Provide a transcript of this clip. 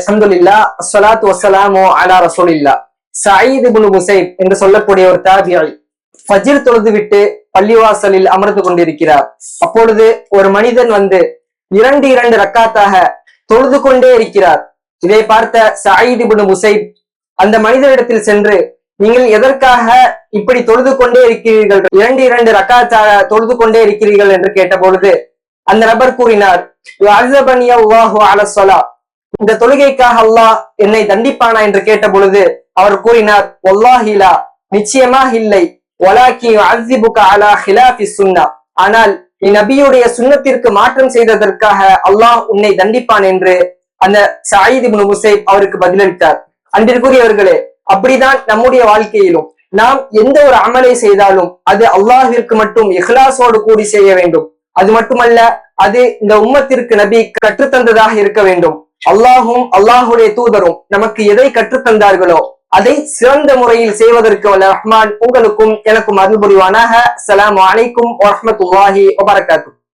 அல்ஹம்துலில்லா அஸ்ஸலாத்து வஸ்ஸலாமு அலா ரசூலில்லா. சயீத் இப்னு முசைப் என்று சொல்லக்கூடிய ஒரு தாபியாய் ஃபஜ்ர் தொழுது விட்டு பள்ளிவாசலில் அமர்ந்து கொண்டிருக்கிறார். அப்பொழுது ஒரு மனிதன் வந்து இரண்டு இரண்டு ரக்காத்தாக தொழுது கொண்டே இருக்கிறார். இதை பார்த்த சயீத் இப்னு முசைப் அந்த மனிதனிடத்தில் சென்று நீங்கள் எதற்காக இப்படி தொழுது கொண்டே இருக்கிறீர்கள்? இரண்டு இரண்டு ரக்காத்தாக தொழுது கொண்டே இருக்கிறீர்கள்? என்று கேட்ட பொழுது அந்த நபர் கூறினார் இந்த தொழுகைக்காக அல்லாஹ் என்னை தண்டிப்பானா என்று கேட்ட பொழுது அவர் கூறினார் ஒல்லாஹிலா நிச்சயமாக இல்லை. அலா ஹிலாஃபி சுன்னா. ஆனால் நபியுடைய சுண்ணத்திற்கு மாற்றம் செய்ததற்காக அல்லாஹ் உன்னை தண்டிப்பான் என்று அந்த சாயித் இப்னு முசைப் அவருக்கு பதிலளித்தார். அன்றிற்குரியவர்களே அப்படிதான் நம்முடைய வாழ்க்கையிலும் நாம் எந்த ஒரு அமலை செய்தாலும் அது அல்லாஹிற்கு மட்டும் இஹ்லாசோடு கூடி செய்ய வேண்டும். அது மட்டுமல்ல அது இந்த உம்மத்திற்கு நபி கற்றுத்தந்ததாக இருக்க வேண்டும். அல்லாஹும் அல்லாஹுடைய தூதரும் நமக்கு எதை கற்றுத்தந்தார்களோ அதை சிறந்த முறையில் செய்வதற்கு வல்ல ரஹ்மான் உங்களுக்கும் எனக்கும் அருள் புரிவானாக. அஸ்ஸலாமு அலைக்கும் வரஹ்மத்துல்லாஹி வபரகாத்து